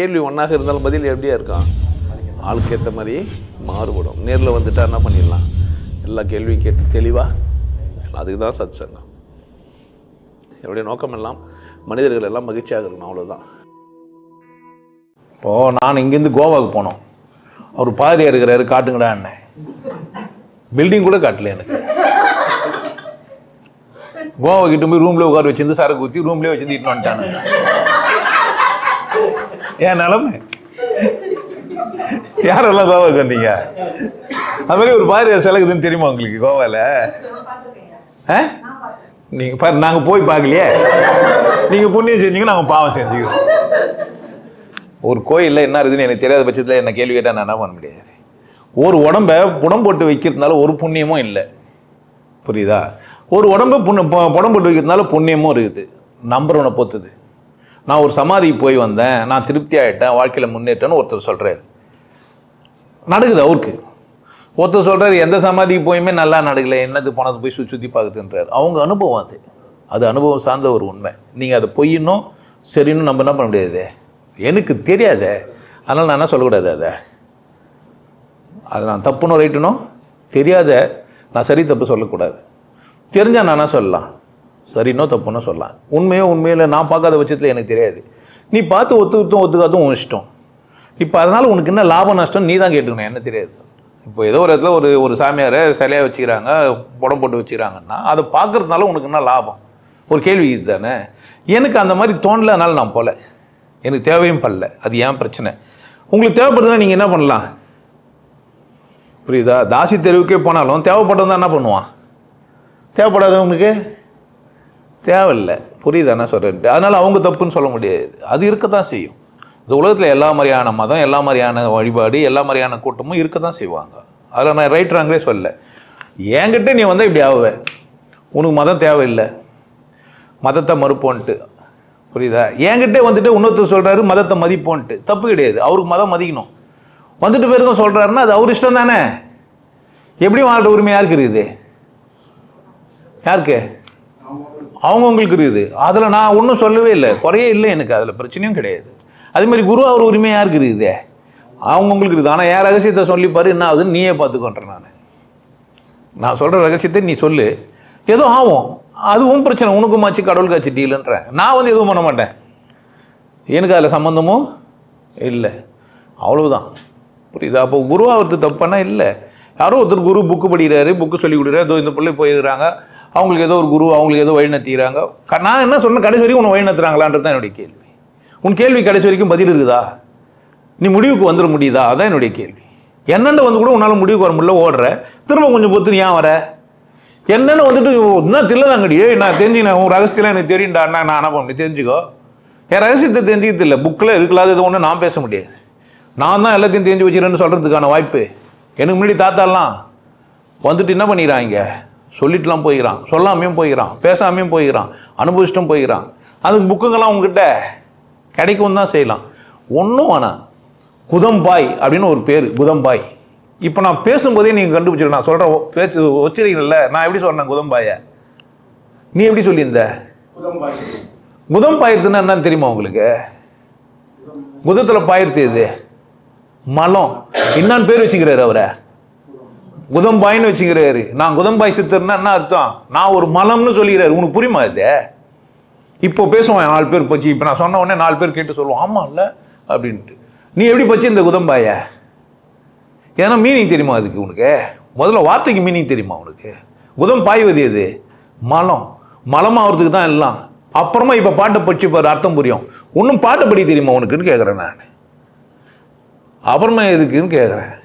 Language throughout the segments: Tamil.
கேள்வி ஒன்றாக இருந்தாலும் பதில் எப்படியா இருக்கான் ஆளுக்கு ஏற்ற மாதிரி மாறுபடும். நேரில் வந்துட்டா என்ன பண்ணிடலாம்? எல்லா கேள்வியும் கேட்டு தெளிவாக அதுக்கு தான் சத் சங்கம் என்னுடைய நோக்கம் எல்லாம் மனிதர்கள் எல்லாம் மகிழ்ச்சியாக இருக்கணும் அவ்வளோதான் இப்போது நான் இங்கேருந்து கோவாவுக்கு போனோம். அவர் பாதிரியா இருக்கிறாரு காட்டுங்கடா என்ன பில்டிங் கூட காட்டல எனக்கு. கோவா கிட்ட போய் ரூம்ல உட்கார வச்சிருந்து சரக்கு ஊற்றி ரூம்லேயே வச்சிருந்து இட்டு வந்துட்டானு. ஏன் நிலமை? யாரெல்லாம் கோவாவுக்கு வந்தீங்க அது மாதிரி ஒரு பாதிரியார் சிலகுதுன்னு தெரியுமா உங்களுக்கு கோவாவில் ஆ? நீங்கள் பாரு நாங்கள் போய் பார்க்கலையே. நீங்கள் புண்ணியம் செஞ்சீங்க நாங்கள் பாவம் செஞ்சுக்கிறோம். ஒரு கோயிலில் என்ன இருக்குதுன்னு எனக்கு தெரியாத பட்சத்தில் என்ன கேள்வி கேட்டால் நான் என்ன பண்ண முடியாது. ஒரு உடம்ப புடம் போட்டு வைக்கிறதுனால ஒரு புண்ணியமும் இல்லை. புரியுதா? ஒரு உடம்பு புண்ண புடம் போட்டு வைக்கிறதுனால புண்ணியமும் இருக்குது. நம்புறவனை பொத்துது நான் ஒரு சமாதிக்கு போய் வந்தேன் நான் திருப்தி ஆகிட்டேன் வாழ்க்கையில் முன்னேற்றேன்னு ஒருத்தர் சொல்கிறாரு நடக்குது அவருக்கு. ஒருத்தர் சொல்கிறார் எந்த சமாதிக்கு போயுமே நல்லா நடக்கல என்னது போனது போய் சுற்றி சுற்றி பார்க்குதுன்றார். அவங்க அனுபவம் அது. அது அனுபவம் சார்ந்த ஒரு உண்மை. நீங்கள் அதை பொய்யணும் சரின்னு நம்ம என்ன பண்ண முடியாது? எனக்கு தெரியாதே. அதனால் நான் என்ன சொல்லக்கூடாது அதை? அது நான் தப்புனோ ரைட்டுனோ தெரியாத நான் சரி தப்பு சொல்லக்கூடாது. தெரிஞ்சால் நான் என்ன சொல்லலாம்? சரினோ தப்புன்னு சொல்லலாம். உண்மையோ உண்மையில நான் பார்க்காத பட்சத்தில் எனக்கு தெரியாது. நீ பார்த்து ஒத்துக்கிட்டும் ஒத்துக்காதும் உன் இஷ்டம். இப்போ அதனால் உனக்கு என்ன லாபம் நஷ்டம் நீ தான் கேட்டுக்கணும். என்ன தெரியாது. இப்போ ஏதோ ஒரு இடத்துல ஒரு ஒரு சாமியாரை சிலையாக வச்சுக்கிறாங்க படம் போட்டு வச்சுக்கிறாங்கன்னா அதை பார்க்கறதுனால உனக்கு என்ன லாபம்? ஒரு கேள்வி இது தானே எனக்கு அந்த மாதிரி தோணல அதனால் நான் போகல எனக்கு தேவையும் படல. அது ஏன் பிரச்சனை? உங்களுக்கு தேவைப்படுதுன்னா நீங்கள் என்ன பண்ணலாம்? புரியுதா? தாசி தெருவுக்கே போனாலும் தேவைப்பட்டவன் தான் என்ன பண்ணுவான்? தேவைப்படாதவங்களுக்கு தேவையில்லை. புரியுதா என்ன சொல்கிறேன்ட்டு அதனால் அவங்க தப்புன்னு சொல்ல முடியாது. அது இருக்க தான் செய்யும். இந்த உலகத்தில் எல்லா மாதிரியான மதம் எல்லா மாதிரியான வழிபாடு எல்லா மாதிரியான கூட்டமும் இருக்க தான் செய்வாங்க. அதில் நான் ரைட் ராங்களே சொல்ல என்கிட்ட நீ வந்தால் இப்படி ஆகுவ. உனக்கு மதம் தேவையில்லை. மதத்தை மறுப்போன்ட்டு. புரியுதா? என்கிட்ட வந்துட்டு இன்னொருத்தர் சொல்கிறாரு மதத்தை மதிப்போன்ட்டு. தப்பு கிடையாது. அவருக்கு மதம் மதிக்கணும். வந்துட்டு பேருக்கும் சொல்கிறாருன்னா அது அவர் இஷ்டம் தானே எப்படி வாழ்கிற உரிமை யாருக்கு இருக்குது? யாருக்கு? அவங்கவுங்களுக்கு இருக்குது. அதில் நான் ஒன்றும் சொல்லவே இல்லை. குறையே இல்லை எனக்கு. அதில் பிரச்சனையும் கிடையாது. அதேமாதிரி குரு அவர் உரிமை யாருக்கு இருக்குது? அவங்கவுங்களுக்கு இருக்குது. ஆனால் என் ரகசியத்தை சொல்லிப்பார் என்ன ஆகுதுன்னு நீயே பார்த்துக்கொன்றேன் நான். நான் சொல்கிற ரகசியத்தை நீ சொல்லு. ஏதோ ஆகும். அதுவும் பிரச்சனை. உனக்கும் ஆச்சு கடவுளுக்கு ஆச்சு டீலுன்றேன் நான் வந்து எதுவும் பண்ண மாட்டேன். எனக்கு அதில் சம்மந்தமும் இல்லை. அவ்வளவுதான். புரியுதா? அப்போ ஒருத்தர் தப்பானா இல்லை. யாரோ ஒருத்தர் குரு புக்கு படிக்கிறாரு புக்கு சொல்லி கொடுக்குறாரு. இதோ இந்த பிள்ளை போயிருக்கிறாங்க. அவங்களுக்கு ஏதோ ஒரு குரு அவங்களுக்கு ஏதோ வழிநடத்திக்கிறாங்க நான் என்ன சொன்னேன்? கடைசி வரைக்கும் உன்னை வழிநடத்துறாங்களான்றது தான் என்னுடைய கேள்வி. உன் கேள்வி கடைசி வரைக்கும் பதில் இருக்குதா? நீ முடிவுக்கு வந்துட முடியுதா? அதான் என்னுடைய கேள்வி. என்னென்ன வந்து கூட உன்னால் முடிவுக்கு வர முடியல ஓடுற. திரும்ப கொஞ்சம் பொத்து ஏன் வர? என்னென்ன வந்துட்டு இன்னும் தில்லதாங்கடி. ஏய் நான் தெரிஞ்சுக்கிறேன் உன் ரகசியத்தில் எனக்கு தெரியும்டா. நான் நான் என்ன பண்ண தெரிஞ்சுக்கோ. என் ரகசியத்தை தெரிஞ்சுக்கிறது இல்லை. புக்கில் இருக்கலாத இது ஒன்று நான் பேச முடியாது. நான் தான் எல்லாத்தையும் தெரிஞ்சு வச்சுக்கிறேன்னு சொல்கிறதுக்கான வாய்ப்பு. எனக்கு முன்னாடி தாத்தாலாம் வந்துட்டு என்ன பண்ணிக்கிறாங்க சொல்லிட்டுலாம் போய்கிறான் சொல்லாமையும் போய்கிறான் பேசாமையும் போய்கிறான் அனுபவிச்சிட்டும் போய்கிறான் அதுக்கு புக்குங்கெல்லாம் உங்ககிட்ட கிடைக்கும் தான் செய்யலாம். ஒன்றும் வேணாம். குதம்பாய் அப்படின்னு ஒரு பேர் குதம்பாய். இப்போ நான் பேசும்போதே நீங்கள் கண்டுபிடிச்சிரு நான் சொல்கிற பேச்சு வச்சிருக்கீங்கல்ல நான் எப்படி சொன்னேன் குதம்பாயை? நீ எப்படி சொல்லியிருந்த? குதம் பாயிருத்துன்னா என்னன்னு தெரியுமா உங்களுக்கு? குதத்தில் பாயிருத்து இது மலம். என்னான்னு பேர் வச்சுக்கிறாரு அவரை. குதம்பாயின்னு வச்சுக்கிறாரு. நான் குதம்பாய் சித்தர்னா என்ன அர்த்தம்? நான் ஒரு மலம்னு சொல்லிக்கிறாரு. உனக்கு புரியுமா இது? இப்போ பேசுவோம் நாலு பேர் பச்சு. இப்போ நான் சொன்ன உடனே நாலு பேர் கேட்டு சொல்லுவோம். ஆமாம் இல்லை? அப்படின்ட்டு. நீ எப்படி பச்சு இந்த குதம்பாய? ஏன்னா மீனிங் தெரியுமா அதுக்கு உனக்கு? முதல்ல வார்த்தைக்கு மீனிங் தெரியுமா உனக்கு? குதம் பாய்வது எது? மலம். மலமாகிறதுக்கு தான் எல்லாம். அப்புறமா இப்போ பாட்டை படிச்சு பாரு அர்த்தம் புரியும். ஒன்றும் பாட்டை படி தெரியுமா உனக்குன்னு கேட்குறேன் நான். அப்புறமா எதுக்குன்னு கேட்குறேன்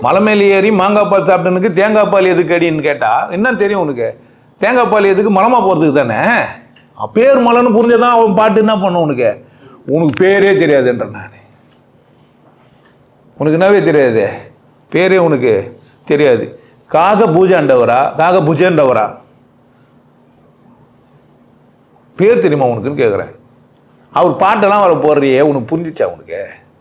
மலை மேலே ஏறி மாங்காய் பால் சாப்பிட்டனுக்கு தேங்காய் பால் எதுக்கு அடின்னு கேட்டால் என்ன தெரியும் உனக்கு? தேங்காய் பால் எதுக்கு மலமா போகிறதுக்கு தானே? பேர் மலைன்னு புரிஞ்சதான் அவன் பாட்டு என்ன பண்ணும் உனக்கு? உனக்கு பேரே தெரியாதுன்ற நான். உனக்கு என்னவே தெரியாது? பேரே உனக்கு தெரியாது. காக பூஜாண்டவரா? காக புஜன்றவரா? பேர் தெரியுமா உனக்குன்னு கேட்குறேன் அவர் பாட்டெல்லாம் வர போடுறியே உனக்கு புரிஞ்சிச்சா உனக்கு?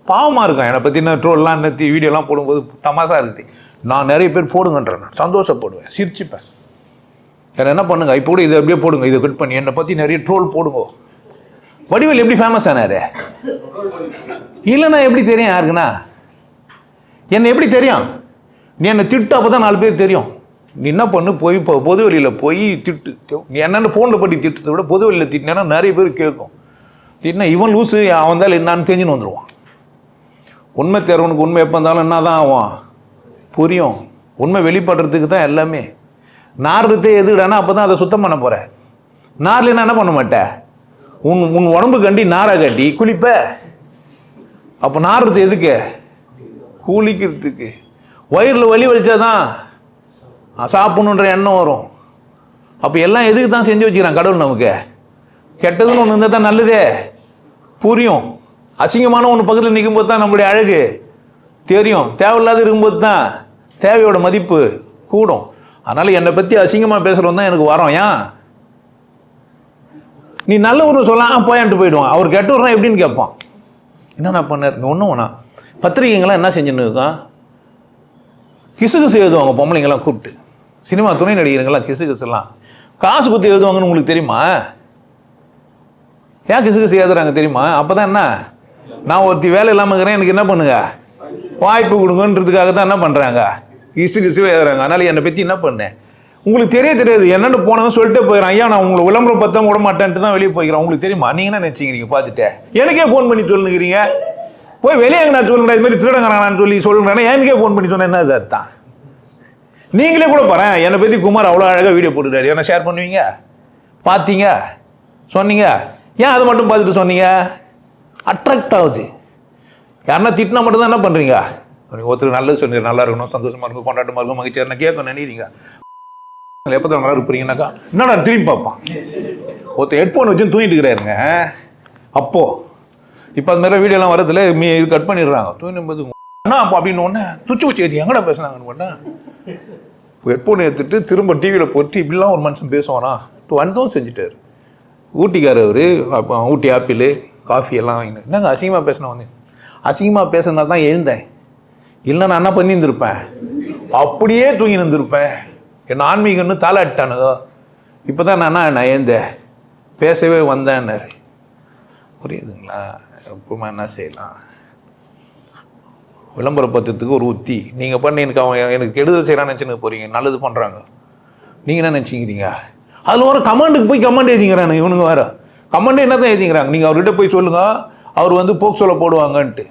பாவமாக இருக்கும். என்னை பற்றின ட்ரோல்லாம் நிறுத்தி வீடியோலாம் போடும்போது தமாசாக இருக்குது. நான் நிறைய பேர் போடுங்கன்றேன் நான். சந்தோஷப்படுவேன். சிரிச்சுப்பேன். என்ன என்ன பண்ணுங்க? இப்போ கூட இதை அப்படியே போடுங்க. இதை கட் பண்ணி. என்னை பற்றி நிறைய ட்ரோல் போடுங்க. வடிவேல் எப்படி ஃபேமஸ் ஆனார்? இல்லைண்ணா எப்படி தெரியும் யாருக்குண்ணா என்னை எப்படி தெரியும்? நீ என்னை திட்டு அப்போ தான் நாலு பேர் தெரியும். நீ என்ன பண்ணு? போய் இப்போ பொது வழியில் போய் திட்டு. நீ என்னென்ன ஃபோனில் பற்றி திட்டுறதை விட பொது வழியில் திட்டினா நிறைய பேர் கேட்கும். திட்டினா இவன் லூஸு அவன் தான் என்னான்னு தெரிஞ்சுன்னு வந்துடுவான் உண்மை தேர்வனுக்கு உண்மை எப்போ இருந்தாலும் என்ன தான் ஆகும்? புரியும். உண்மை வெளிப்படுறதுக்கு தான் எல்லாமே. நார்றதே எதுடானா அப்போ தான் அதை சுத்தம் பண்ண போகிற நார்லன்னா என்ன பண்ண மாட்டேன் உன் உன் உடம்பு கண்டி நாரை கட்டி குளிப்ப. அப்போ நார்றது எதுக்கு? குளிக்கிறதுக்கு. வயிறில் வலி வலிச்சாதான் சாப்பிடணுன்ற எண்ணம் வரும். அப்போ எல்லாம் எதுக்கு தான் செஞ்சு வச்சுக்கிறான் கடவுள் நமக்கு? கெட்டதுன்னு ஒன்று இருந்தால் தான் நல்லதே. புரியும். அசிங்கமான ஒன்று பக்கத்தில் நிற்கும்போது தான் நம்மளுடைய அழகு. தெரியும். தேவையில்லாத இருக்கும்போது தான் தேவையோட மதிப்பு கூடும். அதனால் என்னை பற்றி அசிங்கமாக பேசுகிறவன் தான் எனக்கு வரோம் ஏன்? நீ நல்ல ஒன்று சொல்லலாம் போயான்ட்டு போயிடுவான். அவர் கெட்டவர்னா எப்படின்னு கேட்பான். என்னென்ன பண்ணார்? நீ ஒன்றும் ஒன்றா பத்திரிகைங்களாம் என்ன செஞ்சுன்னு இருக்கான் கிசு எழுதுவாங்க பொம்பளைங்கெல்லாம் கூப்பிட்டு. சினிமா துணை நடிகருங்கெல்லாம் கிசு கிசுலாம் காசு குத்தி எழுதுவாங்கன்னு உங்களுக்கு தெரியுமா? ஏன் கிசு கிசு எழுதுறாங்க தெரியுமா? அப்போ தான் என்ன? நான் ஒருத்தி வேலை இல்லாமல் இருக்கிறேன் எனக்கு என்ன பண்ணுங்க? வாய்ப்பு கொடுங்கன்றதுக்காக தான் என்ன பண்ணுறாங்க இசு கிசு எழுதுறாங்க அதனால என்னை பற்றி என்ன பண்ணேன் உங்களுக்கு தெரிய தெரியாது. என்னென்னு போனவன் சொல்லிட்டு போயிடறான். ஐயா நான் உங்களை விளம்பரம் பார்த்தா விட மாட்டேன்ட்டு தான் வெளியே போய்க்கிறேன். உங்களுக்கு தெரியுமா? நீங்கள் என்ன நினச்சிக்கிறீங்க? பார்த்துட்டு. எனக்கே ஃபோன் பண்ணி சொல்லுங்கிறீங்க. போய் வெளியே நான் சொல்லுங்க இது மாதிரி திருடங்கிறான் சொல்லி சொல்லுங்கிறேன் எனக்கே ஃபோன் பண்ணி சொன்னேன். என்ன அதுதான் நீங்களே கூட பாறேன் என்னை பற்றி குமார் அவ்வளோ அழகாக வீடியோ போட்டுட்டாரு என்ன ஷேர் பண்ணுவீங்க? பார்த்தீங்க? சொன்னீங்க? ஏன் அதை மட்டும் பார்த்துட்டு சொன்னீங்க? அட்ராக்ட் ஆகுது. யாருன்னா திட்டினா மட்டும்தான் என்ன பண்ணுறீங்க ஒருத்தர் நல்லது சொன்னீங்க நல்லா இருக்கணும் சந்தோஷமாக இருக்கும் கொண்டாட்டமாக இருக்கும் மகிழ்ச்சியாக இருந்தால் கேட்க நினைக்கிறீங்க. எப்போ தான் நல்லா இருப்பீங்கன்னாக்கா என்னடா திரும்பி பார்ப்பான்? ஒருத்தர் ஹெட்ஃபோன் வச்சு தூங்கிட்டு இருக்கிறாருங்க. அப்போது இப்போ அது மாதிரி வீடியோலாம் வரதுல மீ இது கட் பண்ணிடுறாங்க. தூங்கும் போது என்ன அப்போ அப்படின்னு ஒன்று துச்சு வச்சு ஏற்றி எங்கடா பேசுனாங்கன்னு ஒன்று ஹெட்ஃபோன் எடுத்துட்டு திரும்ப டிவியில் போட்டு இப்படிலாம் ஒரு மனுஷன் பேசுவானா? இப்போ வந்ததும் செஞ்சுட்டார். ஊட்டிக்கார் அவர் அப்போ ஊட்டி ஆப்பிள் காஃபி எல்லாம் வாங்கினேன். என்னங்க அசிங்கமாக பேசின வந்து அசிங்கமாக பேசுனா தான் எழுந்தேன். இல்லை நான் என்ன பண்ணியிருந்திருப்பேன்? அப்படியே தூங்கி இருந்திருப்பேன் என் ஆன்மீகன்னு தாளாட்டானதோ இப்போ தான் நான் நான் எழுந்தேன். பேசவே வந்தேன்னாரு. புரியுதுங்களா? அப்புறமா என்ன செய்யலாம்? விளம்பரப்படுத்துறதுக்கு ஒரு உத்தி. நீங்கள் பண்ண எனக்கு அவன் எனக்கு கெடுதல் செய்கிறான்னு நினச்சின்னு போகிறீங்க நல்லது பண்ணுறாங்க நீங்கள் என்ன நினச்சிக்கிறீங்க? அதில் ஒரு கமாண்டுக்கு போய் கமாண்ட் எழுதிங்கிறானு இவனுங்க வேறு. கமெண்ட் என்ன தான் எழுதிங்கிறாங்க? நீங்கள் அவர்கிட்ட போய் சொல்லுங்கள் அவர் வந்து போக்சோவில் போடுவாங்கன்ட்டு.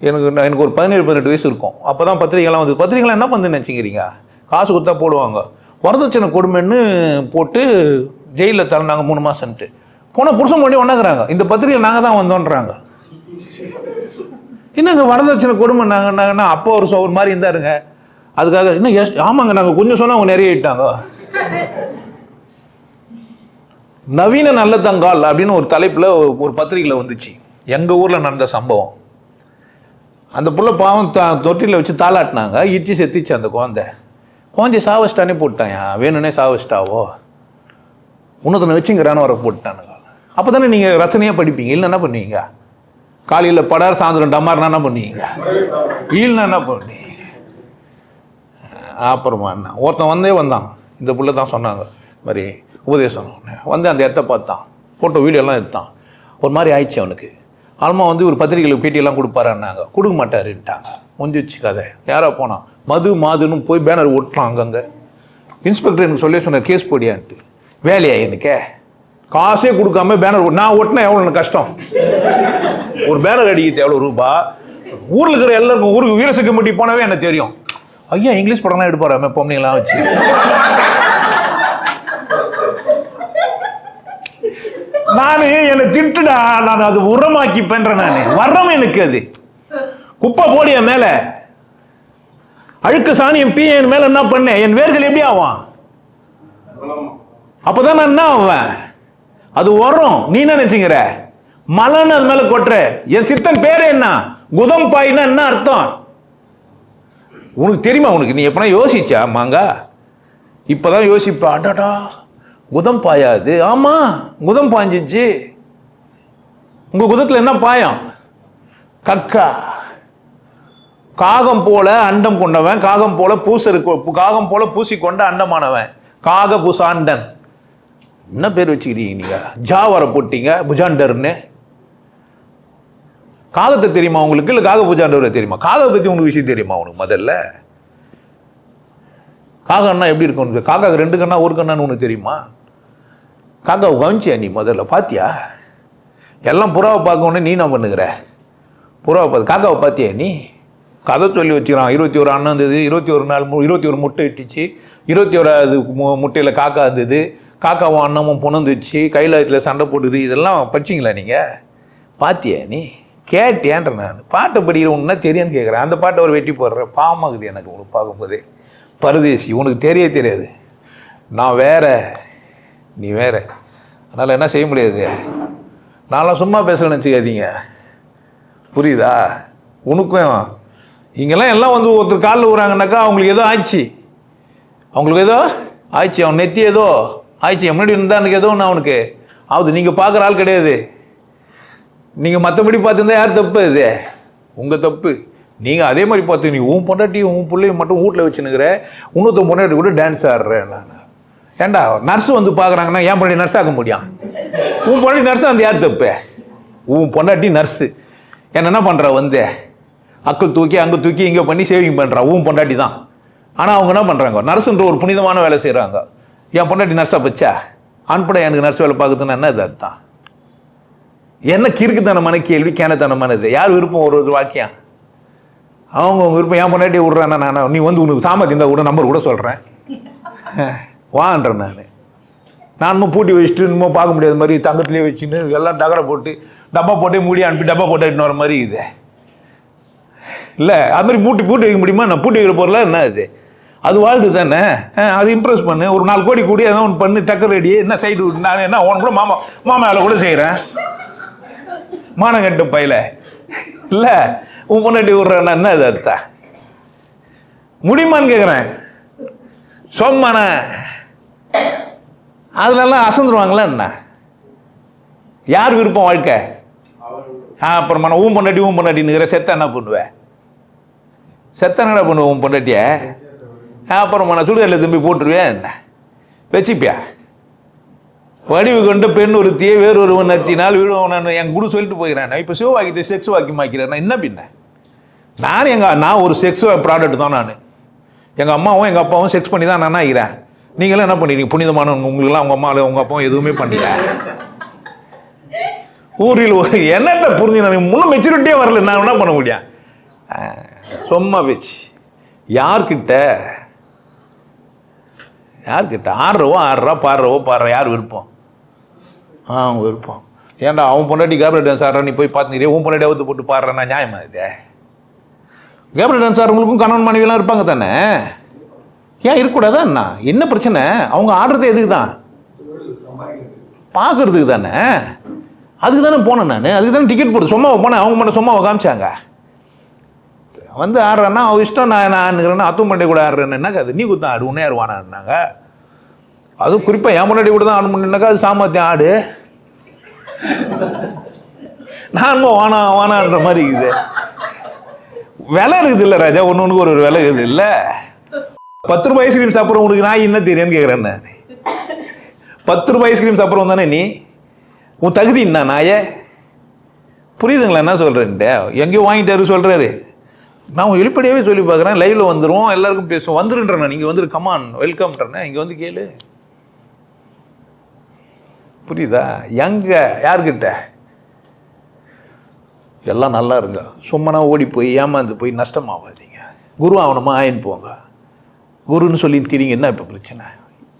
எனக்கு நான் எனக்கு ஒரு பதினேழு பதினெட்டு வயசு இருக்கும். அப்போ தான் பத்திரிகைலாம் வந்து பத்திரிகைலாம் என்ன பண்ணு நினச்சிக்கிறீங்க? காசு கொடுத்தா போடுவாங்க. வரதட்சணை கொடுமைன்னு போட்டு ஜெயிலில் தரனாங்க மூணு மாதம்ன்ட்டு போனால் புருஷன் பண்ணி ஒன்றாக்குறாங்க இந்த பத்திரிகை நாங்கள் தான் வந்தோன்றாங்க. என்னங்க வரதட்சணை கொடுமை நாங்கள் நாங்கன்னாங்கன்னா அப்போ ஒரு சோ- ஒரு மாதிரி இருந்தாருங்க? அதுக்காக இன்னும் எஸ் ஆமாங்க நாங்கள் கொஞ்சம் சொன்னால் அவங்க நிறைய இட்டாங்க நவீன நல்லதங்கால் அப்படின்னு ஒரு தலைப்பில் ஒரு பத்திரிகையில் வந்துச்சு. எங்கள் ஊரில் நடந்த சம்பவம். அந்த புள்ள பாவம் தா தொட்டியில் வச்சு தாளாட்டினாங்க. இட்சி செத்திச்சு அந்த குழந்தை. குழந்தைய சாவச்சிட்டானே போட்டாயா வேணும்னே சாவச்சிட்டாவோ? உன்னதனை வச்சுங்கிறான்னு வர போட்டானுங்க அப்போ தானே நீங்கள் ரசனையாக படிப்பீங்க. இல்லை என்ன பண்ணுவீங்க? காலையில் படார் சாயந்தரம் டமார்னா என்ன பண்ணுவீங்க? இல்லைன்னா என்ன பண்ணுவீங்க? அப்புறமா என்ன? ஒருத்தன் வந்தே வந்தான். இந்த புள்ள தான் சொன்னாங்க. மாதிரி உபதேசம். வந்து அந்த இடத்த பார்த்தான். ஃபோட்டோ வீடியோலாம் எடுத்தான். ஒரு மாதிரி ஆயிடுச்சு அவனுக்கு. ஆல்மா வந்து ஒரு பத்திரிகையில் பேட்டியெல்லாம் கொடுப்பாருன்னாங்க. கொடுக்க மாட்டாருன்ட்டாங்க. முடிஞ்சிச்சு கதை. யாரோ போனான் மது மாதுன்னு போய் பேனர் ஒட்டுறான் அங்கங்கே. இன்ஸ்பெக்டர் எனக்கு சொல்லி சொன்னார் கேஸ் போடியான்ட்டு. வேலையா எனக்கே? காசே கொடுக்காம பேனர் நான் ஒட்டினா எவ்வளோ கஷ்டம்? ஒரு பேனர் அடிக்கிறது எவ்வளோ ரூபா? ஊரில் இருக்கிற எல்லாருக்கும் ஊருக்கு வீரசிக்கம்பட்டி போனாவே எனக்கு தெரியும். ஐயா இங்கிலீஷ் படம்லாம் எடுப்பாராமே பொம்மைங்களாம் வச்சு. நானு என்னை திட்டுடா நான் அது உரமாக்கி பண்றேன் நானு. வர்றோம் எனக்கு அது. குப்பை போடிய மேல. அழுக்கு சாணியம் பீ என் மேல என்ன பண்ணேன் என் வேர்கள் எப்படி ஆவான்? அப்பதான் நான் என்ன ஆவேன்? அது உரம். நீ என்ன நினைச்சுங்கிற மலன்னு அது மேல கொட்டுற. என் சித்தன் பேரு என்ன? குதம் பாயினா என்ன அர்த்தம்? உனக்கு தெரியுமா உனக்கு? நீ எப்பனா யோசிச்சா மாங்கா? இப்பதான் யோசிப்பா அடடா. குதம் பாயாது. ஆமாம் குதம் பாஞ்சிச்சு. உங்கள் குதத்தில் என்ன பாயம்? கக்கா. காகம் போல அண்டம் கொண்டவன் காகம் போல பூசரு காகம் போல பூசி கொண்ட அண்டமானவன். காக புசாண்டன். என்ன பேர் வச்சுக்கிறீங்க நீங்கள் ஜா வர போட்டீங்க புஜாண்டர்னு. காகத்தை தெரியுமா உங்களுக்கு? இல்லை காக புஜாண்டவரை தெரியுமா? காகத்தை பற்றி உங்களுக்கு விஷயம் தெரியுமா உனக்கு முதல்ல? காகன்னா எப்படி இருக்கும்? உனக்கு காக்காக்கு ரெண்டு கண்ணா ஒரு கண்ணான்னு உனக்கு தெரியுமா? காக்காவை கவனிச்சியா நீ முதல்ல? பாத்தியா? எல்லாம் புறாவை பார்க்கணுன்னு நீ என்ன பண்ணுகிற? புறாவை பார்த்து காக்காவை பார்த்தியா நீ? கதை சொல்லி வச்சுக்கிறான். இருபத்தி ஒரு அண்ணன் இருந்தது இருபத்தி ஒரு நாள் இருபத்தி ஒரு முட்டை இட்டுச்சு இருபத்தி ஓராது மு முட்டையில் காக்கா இருந்தது காக்காவும் அண்ணமும் புணந்துச்சு கைலாயத்தில் சண்டை போட்டுது இதெல்லாம் படிச்சிங்களா நீங்கள் பாத்தியா நீ? கேட்டேன்ற நான். பாட்டை படிக்கிற ஒன்றுனா தெரியும்னு கேட்குறேன் அந்த பாட்டை ஒரு வெட்டி போடுறேன் பாமாகுது எனக்கு உனக்கு பார்க்கும்போதே. பரதேசி உனக்கு தெரிய தெரியாது. நான் வேற நீ வேற. அதனால் என்ன செய்ய முடியாது? நான்லாம் சும்மா பேசுகிறேன்னு வச்சுக்காதீங்க புரியுதா? உனக்கும் இங்கெல்லாம் எல்லாம் வந்து ஒருத்தர் காலில் விடுறாங்கனாக்கா அவங்களுக்கு ஏதோ ஆச்சு. அவங்களுக்கு ஏதோ ஆச்சு. அவன் நெத்தி ஏதோ ஆச்சு. முன்னாடி இருந்தா எனக்கு ஏதோ ஒன்று அவனுக்கு. ஆகுது நீங்கள் பார்க்குற ஆள் கிடையாது. நீங்கள் மற்றபடி பார்த்துருந்தா யார் தப்பு இது உங்கள் தப்பு. நீங்கள் அதே மாதிரி பார்த்து நீ உன் பொண்டாட்டி உன் பிள்ளைய மட்டும் வீட்டில் வச்சுனுக்கிற இன்னொருத்தன் பொண்டாட்டி கூட டான்ஸ் ஆடுறேன் நான். ஏண்டா நர்ஸ் வந்து பார்க்குறாங்கன்னா என் பொண்டாட்டி நர்ஸ் ஆக முடியும்? உன் பொண்டாட்டி நர்ஸ் அந்த யார் தப்பு? உன் பொண்டாட்டி நர்ஸு என்ன என்ன பண்ணுறா வந்து? அக்கள் தூக்கி அங்கே தூக்கி இங்கே பண்ணி சேவிங் பண்ணுறா உன் பொண்டாட்டி தான். ஆனால் அவங்க என்ன பண்ணுறாங்க நர்ஸுன்ற ஒரு புனிதமான வேலை செய்கிறாங்க என் பொண்டாட்டி நர்ஸாக பச்சா? அன்படை எனக்கு நர்ஸ் வேலை பார்க்குதுன்னா என்ன இது அதுதான் என்ன கிறுக்குத்தனமான கேள்வி கேனத்தனமானது யார் விருப்பம் ஒரு ஒரு வாக்கியம்? அவங்க விருப்பம் என் பொண்டாட்டி விட்றானா நான் நீ வந்து உனக்கு சாமர்த்தியம் இருந்தால் கூட நம்பர் கூட சொல்கிறேன் வான்றேன் நான். நானும் பூட்டி வச்சுட்டு இன்னும் பார்க்க முடியாத மாதிரி தங்கத்திலே வச்சுன்னு எல்லாம் டகரை போட்டு டப்பா போட்டே மூடி அனுப்பி டப்பா போட்டு எடுத்துன்னு வர மாதிரி இது. இல்லை அது மாதிரி பூட்டி பூட்டி வைக்க முடியுமா? நான் பூட்டி வைக்கிற பொருளாக என்ன இது? அது வாழ்த்து தானே? ஆ, அது இம்ப்ரெஸ் பண்ணு. ஒரு நாலு கோடி கூடி எதாவது ஒன்று பண்ணு டக்கர் ரெடி என்ன சைடு நான் என்ன உனக்கு கூட மாமா மாமா வேலை கூட செய்கிறேன் மானம் மானங்கட்டு பையில. இல்லை உன் முன்னாடி விட்றேன்னா என்ன இது அர்த்தம்? முடியுமான்னு கேட்குறேன் சொம்மன. அதுலலாம் அசந்துருவாங்களா என்ன? யார் விருப்பம் வாழ்க்கை? ஆ அப்புறமா நான் ஊன் பொண்டாட்டி ஊம் பொண்டாட்டின்னுக்கிற செத்த என்ன பண்ணுவேன் செத்த என்ன பண்ணுவேன் உன் பொண்டாட்டிய? அப்புறம் அப்புறமா நான் திரும்பி போட்டுருவேன் என்ன? வச்சுப்பியா? வடிவு கொண்ட பெண் ஒருத்தியே வேறு ஒருவன் நத்தினால் விழுவன் நான் என் கூட சொல்லிட்டு போயிடுறேன். நான் இப்போ சிவவாக்கியத்தை செக்ஸ் வாக்கியமாக்கிறேன். என்ன பின்ன? நான் எங்கள் நான் ஒரு செக்ஸ் ப்ராடக்ட் தான் நான். எங்கள் அம்மாவும் எங்கள் அப்பாவும் செக்ஸ் பண்ணி தான் நான் ஆகிறேன் நீங்களும் என்ன பண்ணிடுறீங்க புனிதமான உங்களுக்குலாம் உங்கள் அம்மாவில் உங்கள் அப்பாவும் எதுவுமே பண்ணல. ஊரில் ஒரு என்னத்தை புரிஞ்சு நான் முன்னும் மெச்சூரிட்டியே வரல. நான் என்ன பண்ண முடியும்? சும்மா பேச்சு. யார்கிட்ட? யார்கிட்ட? ஆடுறவோ ஆடுறா பாடுறவோ பாடுற யார் விருப்பம்? ஆ அவங்க விருப்பம். ஏன்டா அவன் பொண்டாட்டி கேப்ரேட் டான்ஸ் ஆடுறான் நீ போய் பார்த்துக்கிறே உன் பொண்டாட்டி அவுத்து போட்டு பாடுறேன்னா நியாயமா இது? கேப்ரல் சார் உங்களுக்கும் கணவன் மனைவிலாம் இருப்பாங்க தானே? ஏன் இருக்கக்கூடாதா என்ன? என்ன பிரச்சனை? அவங்க ஆடுறது எதுக்கு தான்? பார்க்கறதுக்கு தானே? அதுக்கு தானே போனேன் நான். அதுக்கு தானே டிக்கெட் போட்டு சும்மாவை போனேன். அவங்க மட்டும் சும்மாவை காமிச்சாங்க. வந்து ஆடுறேன்னா அவன் இஷ்டம் நான் நான் ஆடுகிறேன்னா அத்தும் மண்டை கூட ஆடுறேன்னு என்னக்கா அது? நீ குத்தான் ஆடு உன்னே ஆடுவானாங்க அதுவும் குறிப்பாக என் முன்னாடி கூட தான் ஆட முடியும்னாக்கா அது? சாமர்த்தியம் ஆடு. நான் வானா வானான்ற மாதிரி இருக்குது. விலை இருக்குது இல்லை ராஜா. ஒன்று ஒன்றுக்கு ஒரு ஒரு விலை இருக்குது இல்லை. பத்து ரூபாய் ஐஸ்கிரீம் சாப்பிட்ற உனக்கு நான் என்ன தெரியும்னு கேட்குறேன் நான் பத்து ரூபாய் ஐஸ்கிரீம் சாப்பிட்றவன் தானே நீ? உன் தகுதி என்ன நாய? புரியுதுங்களா என்ன சொல்கிறேன்ட்டு எங்கேயோ வாங்கிட்டாரு சொல்கிறாரு நான் வெளிப்படையாகவே சொல்லி பார்க்குறேன். லைவில் வந்துடுவோம் எல்லாருக்கும் பேசுவோம். வந்துருன்றேன் நீங்கள் வந்துரு கமான் வெல்கம்ன்றேன் இங்கே வந்து கேளு. புரியுதா? எங்கே? யார்கிட்ட? எல்லாம் நல்லா இருங்க. சும்மனா ஓடி போய் ஏமாந்து போய் நஷ்டமாகாதீங்க குரு ஆகணுமா ஆயின்னு போங்க. குருன்னு சொல்லி திரிங்க என்ன இப்போ பிரச்சனை.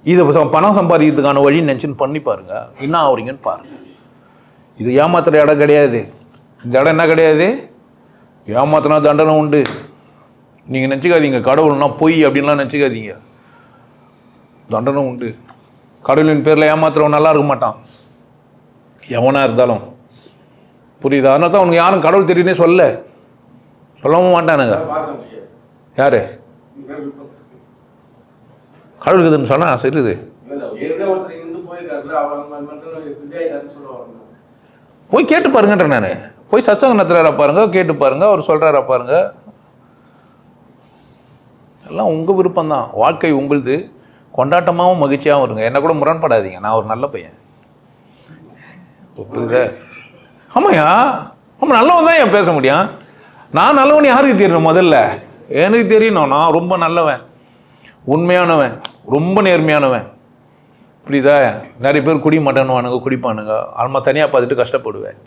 இதை பணம் சம்பாதிக்கிறதுக்கான வழி நினச்சின்னு பண்ணி பாருங்க. என்ன ஆகுறீங்கன்னு பாருங்கள் இது ஏமாத்துகிற இடம் கிடையாது. இந்த இடம் என்ன கிடையாது? ஏமாத்தினா தண்டனை உண்டு. நீங்கள் நினச்சிக்காதீங்க. கடவுள்னா பொய் அப்படின்லாம் நினச்சிக்காதீங்க. தண்டனை உண்டு. கடவுளின் பேரில் ஏமாத்துறவன் நல்லா இருக்க மாட்டான். எவனாக இருந்தாலும். புரியுதா? அதனால தான் உனக்கு யாரும் கடவுள் தெரியுனே சொல்ல சொல்லவும் மாட்டானுங்க. யாரு? கடவுள் இருக்குதுன்னு சொன்னா சரிது போய் கேட்டு பாருங்கன்ற நான். போய் சத்சங்க நடத்துறாரா பாருங்க கேட்டு பாருங்க அவர் சொல்றாரா பாருங்க. எல்லாம் உங்க விருப்பம் தான் வாழ்க்கை உங்களுது. கொண்டாட்டமாகவும் மகிழ்ச்சியாகவும் இருங்க. என்ன கூட முரண்படாதீங்க. நான் ஒரு நல்ல பையன். புரியுதா? ஆமாய்யா. ஆமாம் நல்லவன் தான் ஏன் பேச முடியும். நான் நல்லவன் யாருக்கு தெரியணும் முதல்ல? எனக்கு தெரியணும் நான். ரொம்ப நல்லவன். உண்மையானவன். ரொம்ப நேர்மையானவன். புரியுதா? நிறைய பேர் குடி மாட்டேன்னுவானுங்க குடிப்பானுங்க. ஆல்மா தனியாக பார்த்துட்டு கஷ்டப்படுவேன்.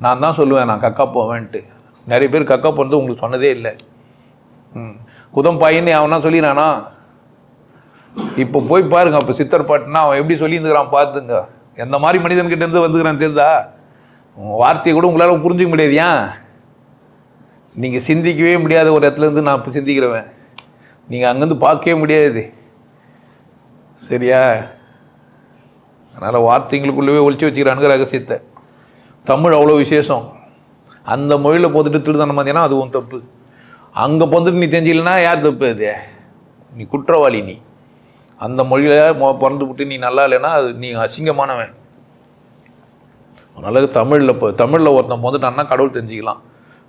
நான் தான் சொல்லுவேன் நான் கக்கா போவேன்ட்டு. நிறைய பேர் கக்கா போனது உங்களுக்கு சொன்னதே இல்லை. ம். குதம் பாயின்னு அவனா சொல்லிடுறானா இப்போ போய் பாருங்க அப்போ சித்தர் பாட்டுனா அவன் எப்படி சொல்லியிருந்துக்கிறான் பார்த்துங்க. எந்த மாதிரி மனிதன்கிட்ட இருந்து வந்துக்கிறான் தெரியுதா? வார்த்தையை கூட உங்களால் புரிஞ்சுக்க முடியாது ஏன் நீங்கள் சிந்திக்கவே முடியாத ஒரு இடத்துல இருந்து நான் இப்போ சிந்திக்கிறவன். நீங்கள் அங்கேருந்து பார்க்கவே முடியாது. சரியா? அதனால் வார்த்தைங்களுக்குள்ளவே ஒழிச்சு வச்சுக்கிறானுங்க ரகசியத்தை. தமிழ் அவ்வளோ விசேஷம். அந்த மொழியில் போந்துட்டு திருத்தனம் பார்த்தீங்கன்னா அதுவும் தப்பு. அங்கே போந்துட்டு நீ தெரிஞ்சிக்கலனா யார் தப்பு அது? நீ குற்றவாளி நீ. அந்த மொழியில் பிறந்து விட்டு நீ நல்லா இல்லைன்னா அது நீ அசிங்கமானவன். அதனால தமிழில் இப்போ தமிழில் ஒருத்தன் போந்துட்டான்னா கடவுள் தெரிஞ்சுக்கலாம்.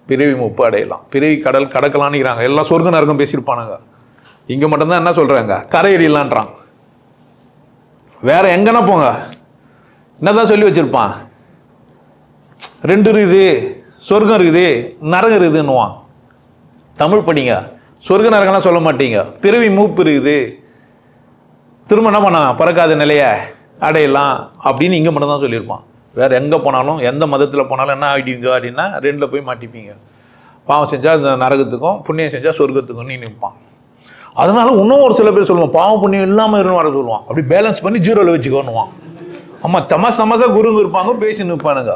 பிறவி முப்பு அடையலாம். பிறவி கடல் கடக்கலான்னுக்கிறாங்க எல்லாம் சொர்க்க நரகம் பேசியிருப்பானுங்க. இங்கே மட்டும்தான் என்ன சொல்கிறாங்க கரையறியலான்றான் வேற எங்கன்னா போங்க. என்னதான் சொல்லி வச்சிருப்பான்? ரெண்டு இருக்குது சொர்க்கம் இருக்குது நரகம் இருக்குதுன்னுவான். தமிழ் படிங்க. சொர்க்க நரகம்லாம் சொல்ல மாட்டீங்க. பிறவி மூப்பு இருக்குது. திரும்ப என்ன பண்ணா பறக்காத நிலைய அடையலாம் அப்படின்னு இங்கே மட்டும்தான் சொல்லியிருப்பான். வேறு எங்கே போனாலும் எந்த மதத்தில் போனாலும் என்ன ஆகிடுவீங்க அப்படின்னா ரெண்டில் போய் மாட்டிப்பீங்க. பாவம் செஞ்சால் இந்த நரகத்துக்கும் புண்ணியம் செஞ்சால் சொர்க்கத்துக்கும் நீ நிற்பான் அதனால இன்னும் ஒரு சில பேர் சொல்லுவான் பாவம் புண்ணியம் இல்லாமல் இருந்து வர சொல்லுவான். அப்படி பேலன்ஸ் பண்ணி ஜீரோவில் வச்சுக்கோன்னுவான். ஆமாம் தமாஸ் தமாசா குருங்க இருப்பாங்க பேசி நிற்பானுங்க